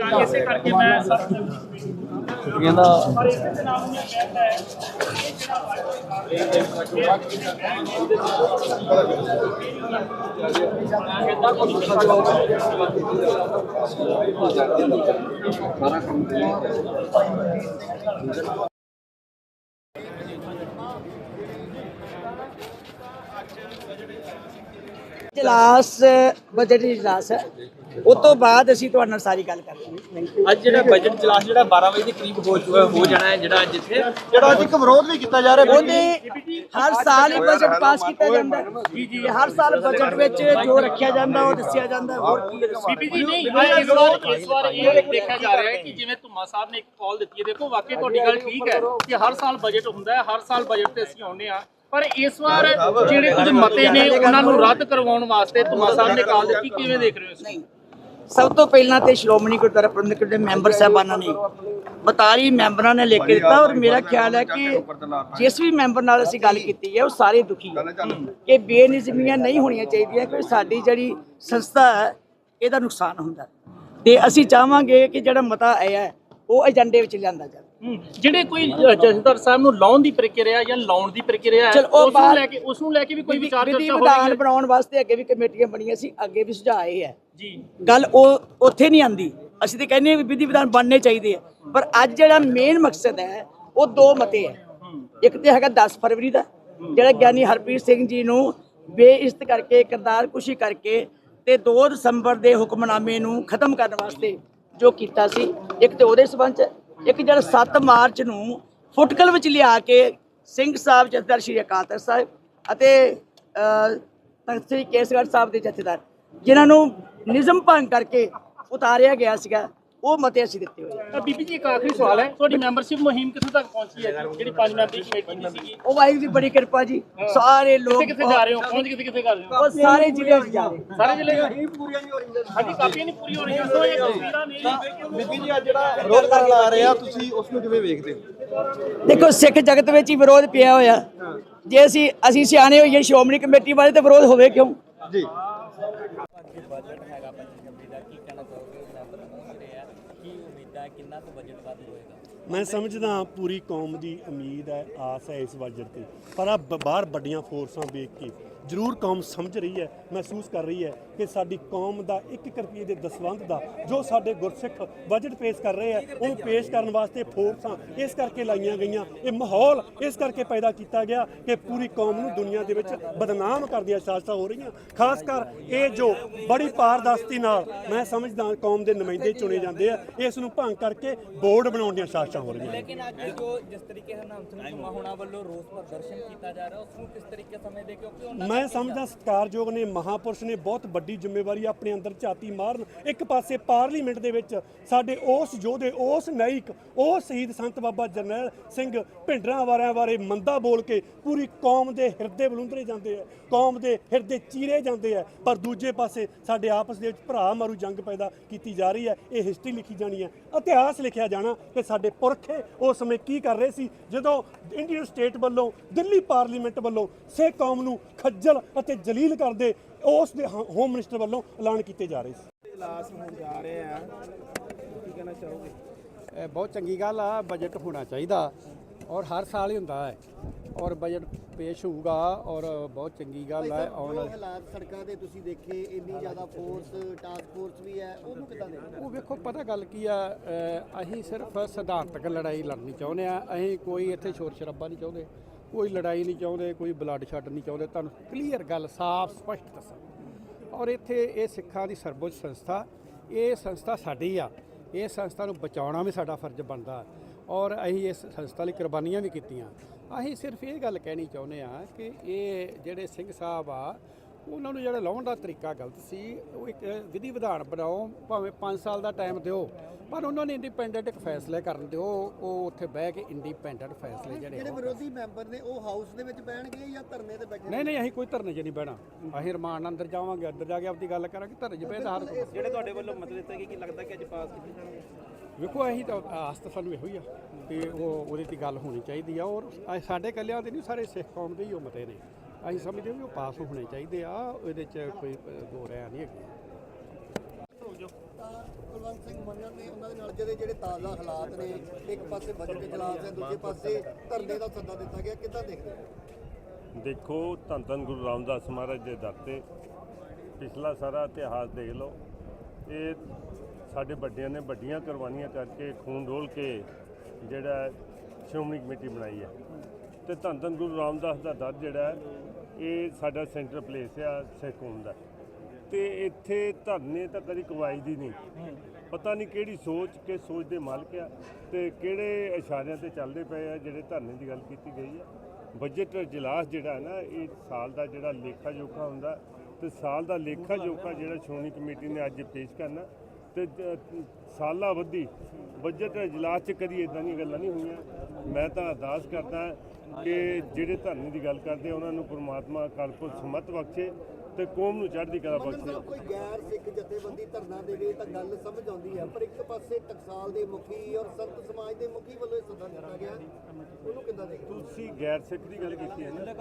ਤਾਂ ਇਸੇ ਕਰਕੇ ਮੈਂ ਸਰ ਕਹਿੰਦਾ ਪਰ ਇਸੇ ਦੇ ਨਾਲ ਮੈਂ ਕਹਿੰਦਾ ਹੈ ਇਜਲਾਸ ਬਜਟ ਇਜਲਾਸ ਹੈ ਉਸ ਤੋਂ ਬਾਅਦ ਅਸੀਂ ਤੁਹਾਡੇ ਨਾਲ ਸਾਰੀ ਗੱਲ ਕਰਾਂਗੇ ਅੱਜ ਜਿਹੜਾ ਬਜਟ ਇਜਲਾਸ ਜਿਹੜਾ 12 ਵਜੇ ਦੇ ਕਰੀਬ ਹੋ ਚੁੱਕਾ ਹੋ ਜਾਣਾ ਹੈ ਜਿਹੜਾ ਜਿੱਥੇ ਜਿਹੜਾ ਅੱਜ ਇੱਕ ਵਿਰੋਧ ਵੀ ਕੀਤਾ ਜਾ ਰਿਹਾ ਉਹਦੇ ਹਰ ਸਾਲ ਹੀ ਬਜਟ ਪਾਸ ਕੀਤਾ ਜਾਂਦਾ ਹੈ। ਜੀ ਜੀ ਹਰ ਸਾਲ ਬਜਟ ਵਿੱਚ ਜੋ ਰੱਖਿਆ ਜਾਂਦਾ ਉਹ ਦੱਸਿਆ ਜਾਂਦਾ। ਹੋਰ ਕੀ ਦੱਸੋ ਬੀਬੀ ਜੀ ਨਹੀਂ ਇਹ ਇਸ ਵਾਰ ਇਸ ਵਾਰ ਇਹ ਦੇਖਿਆ ਜਾ ਰਿਹਾ ਹੈ ਕਿ ਜਿਵੇਂ ਧੁੰਮਾ ਸਾਹਿਬ ਨੇ ਇੱਕ ਕਾਲ ਦਿੱਤੀ ਹੈ ਦੇਖੋ ਵਾਕਈ ਤੁਹਾਡੀ ਗੱਲ ਠੀਕ ਹੈ ਕਿ ਹਰ ਸਾਲ ਬਜਟ ਹੁੰਦਾ ਹੈ ਹਰ ਸਾਲ ਬਜਟ ਤੇ ਅਸੀਂ ਆਉਂਦੇ ਆ ਪਰ ਇਸ ਵਾਰ ਜਿਹੜੇ ਕੁਝ ਮਤੇ ਨੇ ਉਹਨਾਂ ਨੂੰ ਰੱਦ ਕਰਵਾਉਣ ਵਾਸਤੇ ਧੁੰਮਾ ਸਾਹਿਬ ਨੇ ਕਾਲ ਦਿੱਤੀ ਕਿਵੇਂ ਦੇਖ ਰਹੇ ਹੋ ਨੂੰ? ਸਭ ਤੋਂ ਪਹਿਲਾਂ ਤੇ ਸ਼੍ਰੋਮਣੀ ਗੁਰਦੁਆਰਾ ਪ੍ਰਬੰਧਕ ਦੇ ਮੈਂਬਰ ਸਾਹਿਬਾਨਾਂ ਨੇ 42 ਮੈਂਬਰਾਂ ਨੇ ਲਿਖ ਕੇ ਦਿੱਤਾ ਔਰ ਮੇਰਾ ਖਿਆਲ ਹੈ ਕਿ ਜਿਸ ਵੀ ਮੈਂਬਰ ਨਾਲ ਅਸੀਂ ਗੱਲ ਕੀਤੀ ਹੈ, ਉਹ ਸਾਰੇ ਦੁਖੀ ਹੈ ਕਿ ਬੇਨਿਜ਼ਮੀਆਂ ਨਹੀਂ ਹੋਣੀਆਂ ਚਾਹੀਦੀਆਂ ਕਿ ਸਾਡੀ ਜਿਹੜੀ ਸੰਸਥਾ ਹੈ, ਇਹਦਾ ਨੁਕਸਾਨ ਹੁੰਦਾ ਹੈ। ਤੇ ਅਸੀਂ ਚਾਹਾਂਗੇ ਕਿ ਜਿਹੜਾ ਮਤਾ ਆਇਆ ਉਹ ਏਜੰਡੇ ਵਿੱਚ ਲਿਆਂਦਾ ਜਾਵੇ ਜਿਹੜੇ ਕੋਈ ਜਥੇਦਾਰ ਸਾਹਿਬ ਨੂੰ ਲਾਉਣ ਦੀ ਪ੍ਰਕਿਰਿਆ ਜਾਂ ਲਾਉਣ ਦੀ ਪ੍ਰਕਿਰਿਆ ਹੈ ਉਸ ਨੂੰ ਲੈ ਕੇ ਉਸ ਨੂੰ ਲੈ ਕੇ ਵੀ ਕੋਈ ਵਿਚਾਰ ਚਰਚਾ ਵਿਧਾਨ ਹੋਵੇਗੀ ਬਣਾਉਣ ਵਾਸਤੇ ਅੱਗੇ ਵੀ ਕਮੇਟੀਆਂ ਬਣੀਆਂ ਸੀ ਅੱਗੇ ਵੀ ਸੁਝਾਅ ਆਏ ਹੈ। ਜੀ। ਗੱਲ ਉਹ ਉੱਥੇ ਨਹੀਂ ਆਂਦੀ। ਅਸੀਂ ਤੇ ਕਹਿੰਦੇ ਹਾਂ ਵੀ ਵਿਧੀ ਵਿਧਾਨ ਬਣਨੇ ਚਾਹੀਦੇ ਆ। ਪਰ ਅੱਜ ਜਿਹੜਾ ਮੇਨ ਮਕਸਦ ਹੈ ਉਹ ਦੋ ਮਤੇ ਹੈ। ਇੱਕ ਤੇ ਹੈਗਾ 10 ਫਰਵਰੀ ਦਾ ਜਿਹੜਾ ਗਿਆਨੀ ਹਰਪ੍ਰੀਤ ਸਿੰਘ ਜੀ ਨੂੰ ਬੇਇੱਜ਼ਤ ਕਰਕੇ ਕਰਤਾਰ ਕੁਸ਼ੀ ਕਰਕੇ ਤੇ 2 ਦਸੰਬਰ ਦੇ ਹੁਕਮਨਾਮੇ ਨੂੰ ਖਤਮ ਕਰਨ ਵਾਸਤੇ ਜੋ ਕੀਤਾ ਸੀ ਇੱਕ ਤੇ ਉਹਦੇ ਸਬੰਧ ਚ ਇੱਕ ਜਿਹੜਾ 7 ਮਾਰਚ ਨੂੰ ਫੁਟਕਲ ਵਿੱਚ ਲਿਆ ਕੇ ਸਿੰਘ ਸਾਹਿਬ, ਜਥੇਦਾਰ ਸ਼੍ਰੀ ਅਕਾਲ ਤਖਤ ਸਾਹਿਬ ਅਤੇ ਤਖਤ ਸ੍ਰੀ ਕੇਸਗੜ੍ਹ ਸਾਹਿਬ ਦੇ ਜਥੇਦਾਰ, ਜਿਨ੍ਹਾਂ ਨੂੰ ਨਿਯਮ ਭੰਗ ਕਰਕੇ ਉਤਾਰਿਆ ਗਿਆ ਸੀਗਾ। ਉਹ ਮਤੇ ਅਸੀਂ ਦਿੱਤੇ ਹੋਏ ਆ। ਬੀਬੀ ਜੀ ਇੱਕ ਆਖਰੀ ਸਵਾਲ ਹੈ। ਤੁਹਾਡੀ ਮੈਂਬਰਸ਼ਿਪ ਮੁਹਿੰਮ ਕਿੱਥੇ ਤੱਕ ਪਹੁੰਚੀ ਹੈ? ਜੀ? ਜਿਹੜੀ ਪੰਜ ਮੈਂਬਰੀ ਕਮੇਟੀ ਦੀ ਸੀਗੀ। ਉਹ ਵਾਹਿਗੁਰੂ ਦੀ ਬੜੀ ਕਿਰਪਾ ਜੀ। ਸਾਰੇ ਲੋਕ ਕਿੱਥੇ ਕਿੱਥੇ ਜਾ ਰਹੇ ਹੋ? ਪਹੁੰਚ ਕਿੱਥੇ ਕਿੱਥੇ ਕਰ ਰਹੇ ਹੋ? ਉਹ ਸਾਰੇ ਜ਼ਿਲ੍ਹਿਆਂ 'ਚ ਜਾ ਰਹੇ। ਸਾਰੇ ਜ਼ਿਲ੍ਹੇ ਸਾਡੀ ਕਾਪੀਆਂ ਨਹੀਂ ਪੂਰੀ ਹੋ ਰਹੀਆਂ। ਸੋ ਇਹ ਤਸਵੀਰਾਂ ਨੇ ਬੀਬੀ ਜੀ ਅੱਜ ਜਿਹੜਾ ਵਿਰੋਧ ਕਰਨ ਆ ਰਹੇ ਆ ਤੁਸੀਂ ਉਸ ਨੂੰ ਕਿਵੇਂ ਵੇਖਦੇ ਹੋ? ਦੇਖੋ ਸਿੱਖ ਜਗਤ ਵਿੱਚ ਹੀ ਵਿਰੋਧ ਪਿਆ ਹੋਇਆ। ਜੇ ਅਸੀਂ ਅਸੀਂ ਸਿਆਣੇ ਹੋਈਏ ਸ਼੍ਰੋਮਣੀ ਕਮੇਟੀ ਵਾਲੇ ਤੇ ਵਿਰੋਧ ਹੋਵੇ ਕਿਉਂ? ਜੀ। ਮੈਂ ਸਮਝਦਾ ਪੂਰੀ ਕੌਮ ਦੀ ਉਮੀਦ ਹੈ, ਆਸ ਹੈ ਇਸ ਬਜਟ ਤੇ। ਪਰ ਆ ਬਾਹਰ ਵੱਡੀਆਂ ਫੋਰਸਾਂ ਵੇਖ ਕੇ ਜ਼ਰੂਰ ਕੌਮ ਸਮਝ ਰਹੀ ਹੈ ਮਹਿਸੂਸ ਕਰ ਰਹੀ ਹੈ ਕਿ ਸਾਡੀ ਕੌਮ ਦਾ 1 ਰੁਪਏ ਦੇ ਦਸਵੰਧ ਦਾ ਜੋ ਸਾਡੇ ਗੁਰਸਿੱਖ ਬਜਟ ਪੇਸ਼ ਕਰ ਰਹੇ ਆ ਉਹ ਪੇਸ਼ ਕਰਨ ਵਾਸਤੇ ਫੋਰਸਾਂ ਇਸ ਕਰਕੇ ਲਾਈਆਂ ਗਈਆਂ। ਇਹ ਮਾਹੌਲ ਇਸ ਕਰਕੇ ਪੈਦਾ ਕੀਤਾ ਗਿਆ ਕਿ ਪੂਰੀ ਕੌਮ ਨੂੰ ਦੁਨੀਆ ਦੇ ਵਿੱਚ ਬਦਨਾਮ ਕਰਦੀਆਂ ਸਾਜ਼ਿਸ਼ਾਂ ਹੋ ਰਹੀਆਂ। ਖਾਸ ਕਰ ਇਹ ਜੋ ਬੜੀ ਪਾਰਦਰਸ਼ਤੀ ਨਾਲ ਮੈਂ ਸਮਝਦਾ ਕੌਮ ਦੇ ਨੁਮਾਇੰਦੇ ਚੁਣੇ ਜਾਂਦੇ ਆ ਇਸ ਨੂੰ ਭੰਗ ਕਰਕੇ ਬੋਰਡ ਬਣਾਉਣ ਦੀਆਂ ਸਾਜ਼ਿਸ਼ਾਂ ਹੋ ਰਹੀਆਂ ਲੇਕਿਨ ਅੱਜ ਜੋ ਜਿਸ ਤਰੀਕੇ ਹਰਨਾਮ ਸਿੰਘ ਧੁੰਮਾ ਹੋਣਾ ਵੱਲੋਂ ਰੋਸ ਪ੍ਰਦਰਸ਼ਨ ਕੀਤਾ ਜਾ ਰਿਹਾ ਉਸ ਨੂੰ ਕਿਸ ਤਰੀਕੇ ਸਮਝਦੇ ਕਿਉਂਕਿ ਉਹਨਾਂ ਮੈਂ ਸਮਝਦਾ ਸਤਿਕਾਰਯੋਗ ਨੇ, ਮਹਾਪੁਰਸ਼ ਨੇ ਬਹੁਤ ਵੱਡੀ ਜ਼ਿੰਮੇਵਾਰੀ ਆਪਣੇ ਅੰਦਰ ਝਾਤੀ ਮਾਰਨ, ਇੱਕ ਪਾਸੇ ਪਾਰਲੀਮੈਂਟ ਦੇ ਵਿੱਚ ਸਾਡੇ ਉਸ ਯੋਧੇ, ਉਸ ਨਾਇਕ, ਉਹ ਸ਼ਹੀਦ ਸੰਤ ਬਾਬਾ ਜਰਨੈਲ ਸਿੰਘ ਭਿੰਡਰਾਂ ਵਾਰਿਆਂ ਬਾਰੇ ਮੰਦਾ ਬੋਲ ਕੇ ਪੂਰੀ ਕੌਮ ਦੇ ਹਿਰਦੇ ਬਲੁੰਦਰੇ ਜਾਂਦੇ ਆ, ਕੌਮ ਦੇ ਹਿਰਦੇ ਚੀਰੇ ਜਾਂਦੇ ਆ, ਪਰ ਦੂਜੇ ਪਾਸੇ ਸਾਡੇ ਆਪਸ ਦੇ ਵਿੱਚ ਭਰਾ ਮਾਰੂ ਜੰਗ ਪੈਦਾ ਕੀਤੀ ਜਾ ਰਹੀ ਹੈ, ਇਹ ਹਿਸਟਰੀ ਲਿਖੀ ਜਾਣੀ ਹੈ। ਇਤਿਹਾਸ ਲਿਖਿਆ ਜਾਣਾ ਕਿ ਸਾਡੇ ਪੁਰਖੇ ਉਸ ਸਮੇਂ ਕੀ ਕਰ ਰਹੇ ਸੀ, ਜਦੋਂ ਇੰਡੀਅਨ ਸਟੇਟ ਵੱਲੋਂ, ਦਿੱਲੀ ਪਾਰਲੀਮੈਂਟ ਵੱਲੋਂ ਸਿੱਖ ਕੌਮ ਨੂੰ ਖੱਜ ਖੱਜਲ ਅਤੇ ਜਲੀਲ ਕਰਦੇ ਉਸ ਦੇ ਹੋਮ ਮਿਨਿਸਟਰ ਵੱਲੋਂ ਐਲਾਨ ਕੀਤੇ ਜਾ ਰਹੇ ਸੀ। ਇਜਲਾਸ ਹੋਣ ਜਾ ਰਹੇ ਆ। ਕੀ ਕਹਿਣਾ ਚਾਹੋਗੇ? ਇਹ ਬਹੁਤ ਚੰਗੀ ਗੱਲ ਆ ਬਜਟ ਹੋਣਾ ਚਾਹੀਦਾ ਔਰ ਹਰ ਸਾਲ ਹੀ ਹੁੰਦਾ ਹੈ ਔਰ ਬਜਟ ਪੇਸ਼ ਹੋਊਗਾ ਔਰ ਬਹੁਤ ਚੰਗੀ ਗੱਲ ਹੈ ਆਉਣ ਹਾਲਾਤ ਸੜਕਾਂ ਦੇ ਤੁਸੀਂ ਦੇਖੇ ਇੰਨੀ ਜ਼ਿਆਦਾ ਫੋਰਸ ਟਾਸਕ ਫੋਰਸ ਵੀ ਹੈ ਉਹਨੂੰ ਕਿੱਦਾਂ ਦੇਖਦੇ ਉਹ ਵੇਖੋ ਪਤਾ ਗੱਲ ਕੀ ਆ ਅਸੀਂ ਸਿਰਫ ਸਿਧਾਂਤਕ ਲੜਾਈ ਲੜਨੀ ਚਾਹੁੰਦੇ ਆ ਅਸੀਂ ਕੋਈ ਇੱਥੇ ਸ਼ੋਰ ਸ਼ਰਾਬਾ ਨਹੀਂ ਚਾਹੁੰਦੇ। ਕੋਈ ਲੜਾਈ ਨਹੀਂ ਚਾਹੁੰਦੇ, ਕੋਈ ਬਲੱਡ ਛੱਡ ਨਹੀਂ ਚਾਹੁੰਦੇ। ਤੁਹਾਨੂੰ ਕਲੀਅਰ ਗੱਲ, ਸਾਫ਼, ਸਪਸ਼ਟ ਦੱਸਾਂ। ਔਰ ਇੱਥੇ ਇਹ ਸਿੱਖਾਂ ਦੀ ਸਰਵਉੱਚ ਸੰਸਥਾ, ਇਹ ਸੰਸਥਾ ਸਾਡੀ ਆ। ਇਹ ਸੰਸਥਾ ਨੂੰ ਬਚਾਉਣਾ ਵੀ ਸਾਡਾ ਫਰਜ਼ ਬਣਦਾ। ਔਰ ਅਸੀਂ ਇਸ ਸੰਸਥਾ ਲਈ ਕੁਰਬਾਨੀਆਂ ਵੀ ਕੀਤੀਆਂ। ਅਸੀਂ ਸਿਰਫ ਇਹ ਗੱਲ ਕਹਿਣੀ ਚਾਹੁੰਦੇ ਆ ਕਿ ਇਹ ਜਿਹੜੇ ਸਿੰਘ ਸਾਹਿਬ ਆ ਉਹਨਾਂ ਨੂੰ ਜਿਹੜਾ ਲਾਉਣ ਦਾ ਤਰੀਕਾ ਗਲਤ ਸੀ ਉਹ ਇੱਕ ਵਿਧੀ ਵਿਧਾਨ ਬਣਾਓ ਭਾਵੇਂ 5 ਸਾਲ ਦਾ ਟਾਈਮ ਦਿਓ ਪਰ ਉਹਨਾਂ ਨੇ ਇੰਡੀਪੈਂਡੈਂਟ ਇੱਕ ਫੈਸਲੇ ਕਰਨ ਦਿਓ ਉਹ ਉੱਥੇ ਬਹਿ ਕੇ ਇੰਡੀਪੈਂਡੈਂਟ ਫੈਸਲੇ ਜਿਹੜੇ ਜਿਹੜੇ ਵਿਰੋਧੀ ਮੈਂਬਰ ਨੇ ਉਹ ਹਾਊਸ ਦੇ ਵਿੱਚ ਬਹਿਣਗੇ ਜਾਂ ਧਰਨੇ ਤੇ ਬੈਠੇ ਨਹੀਂ ਨਹੀਂ ਅਸੀਂ ਕੋਈ ਧਰਨੇ 'ਚ ਨਹੀਂ ਬਹਿਣਾ। ਅਸੀਂ ਰਮਾਨ ਅੰਦਰ ਜਾਵਾਂਗੇ ਅੰਦਰ ਜਾ ਕੇ ਆਪਦੀ ਗੱਲ ਕਰਾਂਗੇ ਧਰਨੇ 'ਚ ਬਹਿਦਾ ਹਰ ਜਿਹੜੇ ਤੁਹਾਡੇ ਵੱਲੋਂ ਮਤ ਦਿੱਤੇ ਗਏ ਕੀ ਲੱਗਦਾ ਕਿ ਅੱਜ ਪਾਸ ਕੀਤੇ ਜਾਣਗੇ? ਵੇਖੋ ਅਸੀਂ ਤਾਂ ਆਸ ਤਾਂ ਸਾਨੂੰ ਇਹੋ ਹੀ ਆ ਕਿ ਉਹ ਉਹਦੇ ਤੇ ਗੱਲ ਹੋਣੀ ਚਾਹੀਦੀ ਆ ਔਰ ਸਾਡੇ ਕੱਲਿਆਂ ਦੇ ਨਹੀਂ ਸਾਰੇ ਸਿੱਖ ਕੌਮ ਦੇ ਹੀ ਉਹ ਮਤੇ ਨੇ। ਅਸੀਂ ਸਮਝਦੇ ਵੀ ਉਹ ਪਾਸ ਹੋਣੇ ਚਾਹੀਦੇ ਆ ਉਹਦੇ 'ਚ ਕੋਈ ਦੋ ਰਾਇ ਨਹੀਂ ਹੈਗੀ। ਕੁਲਵੰਤ ਸਿੰਘ ਮੰਨਣ ਨੇ ਉਹਨਾਂ ਦੇ ਨਾਲ ਜਿਹੜੇ ਜਿਹੜੇ ਤਾਜ਼ਾ ਹਾਲਾਤ ਨੇ ਇੱਕ ਪਾਸੇ ਬਜਟ ਇਜਲਾਸ ਹੈ ਦੂਜੇ ਪਾਸੇ ਧਰਨੇ ਦਾ ਸੱਦਾ ਦਿੱਤਾ ਗਿਆ ਕਿੱਦਾਂ ਦੇਖਦੇ ਹੋ? ਦੇਖੋ ਧੰਨ ਧੰਨ ਗੁਰੂ ਰਾਮਦਾਸ ਮਹਾਰਾਜ ਦੇ ਦਰ ਤੇ ਪਿਛਲਾ ਸਾਰਾ ਇਤਿਹਾਸ ਦੇਖ ਲਓ। ਇਹ ਸਾਡੇ ਵੱਡਿਆਂ ਨੇ ਵੱਡੀਆਂ ਕੁਰਬਾਨੀਆਂ ਕਰਕੇ ਖੂਨ ਡੋਲ ਕੇ ਜਿਹੜਾ ਸ਼੍ਰੋਮਣੀ ਕਮੇਟੀ ਬਣਾਈ ਹੈ। ਤੇ ਧੰਨ ਧੰਨ ਗੁਰੂ ਰਾਮਦਾਸ ਦਾ ਦਰ ਜਿਹੜਾ ਇਹ ਸਾਡਾ ਸੈਂਟਰ ਪਲੇਸ ਆ, ਸਿੱਖ ਕੌਮ ਦਾ। ਤੇ ਇੱਥੇ ਧਰਨੇ ਤਾਂ ਕਦੀ ਕਵਾਈ ਦੀ ਨਹੀਂ। ਪਤਾ ਨਹੀਂ ਕਿਹੜੀ ਸੋਚ, ਕਿਸ ਸੋਚ ਦੇ ਮਾਲਕ ਆ ਤੇ ਕਿਹੜੇ ਇਸ਼ਾਰਿਆਂ ਤੇ ਚੱਲਦੇ ਪਏ ਆ ਜਿਹੜੇ ਧਰਨੇ ਦੀ ਗੱਲ ਕੀਤੀ ਗਈ ਆ। ਬਜਟ ਇਜਲਾਸ ਜਿਹੜਾ ਹੈ ਨਾ, ਇਹ ਸਾਲ ਦਾ ਜਿਹੜਾ ਲੇਖਾ ਜੋਖਾ ਹੁੰਦਾ ਤੇ ਸਾਲ ਦਾ ਲੇਖਾ ਜੋਖਾ ਜਿਹੜਾ ਸ਼੍ਰੋਮਣੀ ਕਮੇਟੀ ਨੇ ਅੱਜ ਪੇਸ਼ ਕਰਨਾ ਤੇ ਸਾਲਾਂ ਵੱਧੀ ਬਜਟ ਇਜਲਾਸ 'ਚ ਕਦੀ ਇਦਾਂ ਦੀਆਂ ਗੱਲਾਂ ਨਹੀਂ ਹੋਈਆਂ। ਮੈਂ ਤਾਂ ਅਰਦਾਸ ਕਰਦਾ ਕਿ ਜਿਹੜੇ ਧਰਨੇ ਦੀ ਗੱਲ ਕਰਦੇ ਆ, ਉਹਨਾਂ ਨੂੰ ਪ੍ਰਮਾਤਮਾ ਕਾਲਪੁਰ ਸਮਤ ਬਖਸ਼ੇ ਤੇ ਕੌਮ ਨੂੰ ਚੜ੍ਹਦੀ ਕਲਾ ਬਖਸ਼ੇ। ਕੋਈ ਗੈਰ ਸਿੱਖ ਜਥੇਬੰਦੀ ਧਰਨਾ ਦੇਵੇ ਤਾਂ ਗੱਲ ਸਮਝ ਆਉਂਦੀ ਹੈ ਪਰ ਇੱਕ ਪਾਸੇ ਟਕਸਾਲ ਦੇ ਮੁਖੀ ਔਰ ਸੰਤ ਸਮਾਜ ਦੇ ਮੁਖੀ ਵੱਲੋਂ ਇਹ ਸੱਦਾ ਦਿੱਤਾ ਗਿਆ। ਉਹਨੂੰ ਕਿੱਦਾਂ ਦੇਖਦੇ ਹੋ? ਤੁਸੀਂ ਗੈਰ ਸਿੱਖ ਦੀ ਗੱਲ ਕੀਤੀ ਹੈ ਨਾ?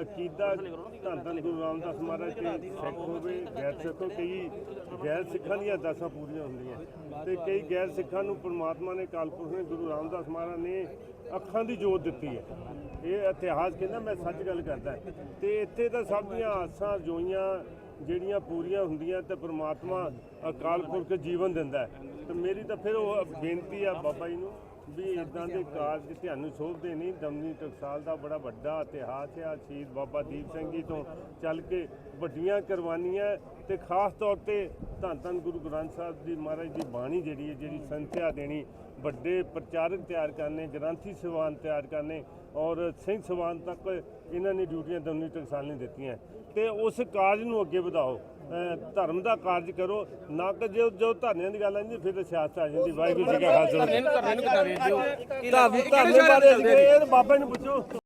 ਅਕੀਦਾ ਧੰਨ ਧੰਨ ਗੁਰੂ ਰਾਮਦਾਸ ਮਹਾਰਾਜ ਤੇ ਸਿੱਖ ਹੋਵੇ ਗੈਰ ਸਿੱਖ ਹੋ ਕਈ ਗੈਰ ਸਿੱਖਾਂ ਦੀਆਂ ਅਰਦਾਸਾਂ ਪੂਰੀਆਂ ਹੁੰਦੀਆਂ। ਤੇ ਕਈ ਗੈਰ ਸਿੱਖਾਂ ਨੂੰ ਪ੍ਰਮਾਤਮਾ ਨੇ ਕਾਲਪੁਰਖ ਨੇ, ਗੁਰੂ ਰਾਮਦਾਸ ਮਹਾਰਾਜ ਨੇ ਅੱਖਾਂ ਦੀ ਜੋਤ ਦਿੱਤੀ ਹੈ। ਇਹ ਇਤਿਹਾਸ ਕਹਿੰਦਾ, ਮੈਂ ਸੱਚ ਗੱਲ ਕਰਦਾ। ਤੇ ਇੱਥੇ ਤਾਂ ਸਭ ਦੀਆਂ ਆਸਾਂ, ਜੋਈਆਂ ਜਿਹੜੀਆਂ ਪੂਰੀਆਂ ਹੁੰਦੀਆਂ ਤੇ ਪ੍ਰਮਾਤਮਾ ਅਕਾਲ ਪੁਰਖ ਜੀਵਨ ਦਿੰਦਾ ਹੈ। ਤੇ ਮੇਰੀ ਤਾਂ ਫਿਰ ਉਹ ਬੇਨਤੀ ਆ ਬਾਬਾ ਜੀ ਨੂੰ ਵੀ ਇਦਾਂ ਦੇ ਕਾਰਜ ਤੁਹਾਨੂੰ ਸੋਭਦੇ ਨਹੀਂ। ਦਮਨੀ ਟਕਸਾਲ ਦਾ ਬੜਾ ਵੱਡਾ ਇਤਿਹਾਸ ਹੈ। ਸ਼ਹੀਦ ਬਾਬਾ ਦੀਪ ਸਿੰਘ ਜੀ ਤੋਂ ਚੱਲ ਕੇ ਵੱਡੀਆਂ ਕੁਰਬਾਨੀਆਂ ਤੇ ਖਾਸ ਤੌਰ ਤੇ ਧੰਨ ਧੰਨ ਗੁਰੂ ਗ੍ਰੰਥ ਸਾਹਿਬ ਜੀ ਮਹਾਰਾਜ ਦੀ ਬਾਣੀ ਜਿਹੜੀ ਹੈ, ਜਿਹੜੀ ਸੰਥਿਆ ਦੇਣੀ, ਵੱਡੇ ਪ੍ਰਚਾਰਕ ਤਿਆਰ ਕਰਨੇ, ਗ੍ਰੰਥੀ ਸਵਾਨ ਤਿਆਰ ਕਰਨੇ ਔਰ ਸਿੰਘ ਸਵਾਨ ਤੱਕ ਇਹਨਾਂ ਨੇ ਡਿਊਟੀਆਂ ਦਮਨੀ ਟਕਸਾਲ ਨੇ ਦਿੱਤੀਆਂ। ਤੇ ਉਸ ਕਾਰਜ ਨੂੰ ਅੱਗੇ ਵਧਾਓ। ਧਰਮ ਦਾ ਕਾਰਜ ਕਰੋ ਨਾ ਕਿ ਜੋ ਜੋ ਧਰਨਿਆਂ ਦੀ ਗੱਲ ਆਂਦੀ ਫਿਰ ਸਿਆਸਤ ਆ ਜਾਂਦੀ ਵਾਹਿਗੁਰੂ ਜੀ ਕਾ ਖਾਲਸਾ। ਧਰਨੇ ਨੂੰ ਧਰਨੇ ਨੂੰ ਕਿਦਾਂ ਵੇਚਦੇ ਹੋ ਧਰਨੇ ਬਾਰੇ ਇਹ ਬਾਬਾ ਨੂੰ ਪੁੱਛੋ।